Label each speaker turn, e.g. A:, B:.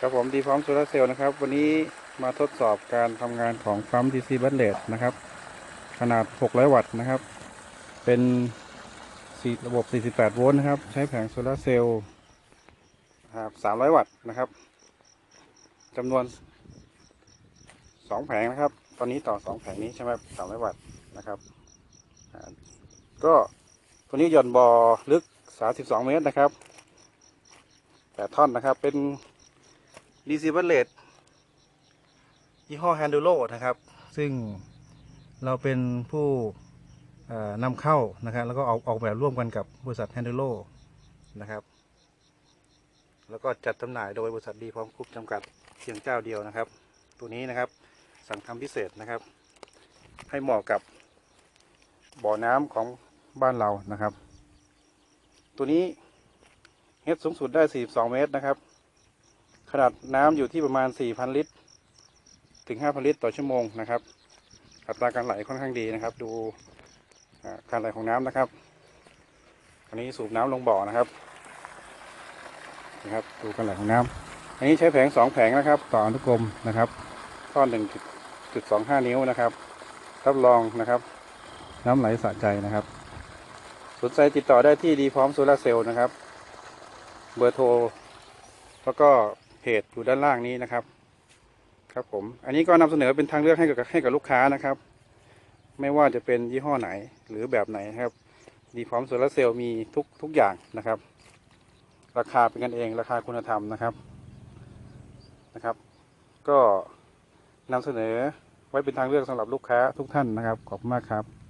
A: ครับผมดีพร้อมโซลาร์เซลล์นะครับ วันนี้มาทดสอบการทำงานของปั๊ม DC บัตเลตนะครับ ขนาด 600 วัตต์นะครับ เป็นสี่ระบบ 48 โวลต์นะครับ ใช้แผงโซลาร์เซลล์ครับ300 วัตต์นะครับจำนวน 2 แผงนะครับ ตอนนี้ต่อ 2 แผงนี้ใช่ไหม300 วัตต์นะครับ ก็ตัวนี้หย่อนบ่อลึก 32 เมตรนะครับ8ท่อนนะครับเป็น DC บัตเลตยี่ห้อ Handuro นะครับ ซึ่งเราเป็นผู้นำเข้านะครับแล้วก็ออกออกแบบร่วมกันกับบริษัท Handuro นะครับ แล้วก็จัดจำหน่ายโดยบริษัทดีพร้อมกรุ๊ปจำกัดเพียงเจ้าเดียวนะครับ ตัวนี้นะครับสั่งทำพิเศษนะครับ ให้เหมาะกับบ่อน้ำของบ้านเรานะครับ ตัวนี้เฮดสูงสุดได้ 42 เมตรนะครับ ขนาดน้ำอยู่ที่ประมาณ 4,000 ลิตร ถึง 5,000 ลิตรต่อชั่วโมงนะครับ อัตราการไหลค่อนข้างดีนะครับ ดูการไหลของน้ำนะครับ อันนี้สูบน้ำลงบ่อนะครับนะครับ ดูการไหลของน้ำอันนี้ใช้แผง 2 แผงนะครับ ต่ออนุกรมนะครับท่อน1.25 นิ้วนะครับรับรองนะครับ น้ำไหลสะใจนะครับสนใจติดต่อได้ที่ดีพร้อมโซลาเซลล์นะครับ เบอร์โทร แล้วก็ เพจอยู่ด้านล่างนี้นะครับ ครับผม อันนี้ก็นำเสนอเป็นทางเลือกให้กับให้กับลูกค้านะครับ ไม่ว่าจะเป็นยี่ห้อไหนหรือแบบไหนนะครับ ดีพร้อมโซลาร์เซลล์มีทุกทุกอย่างนะครับ ราคาเป็นกันเองราคาคุณธรรมนะครับนะครับ ก็นำเสนอไว้เป็นทางเลือกสำหรับลูกค้าทุกท่านนะครับขอบคุณมากครับ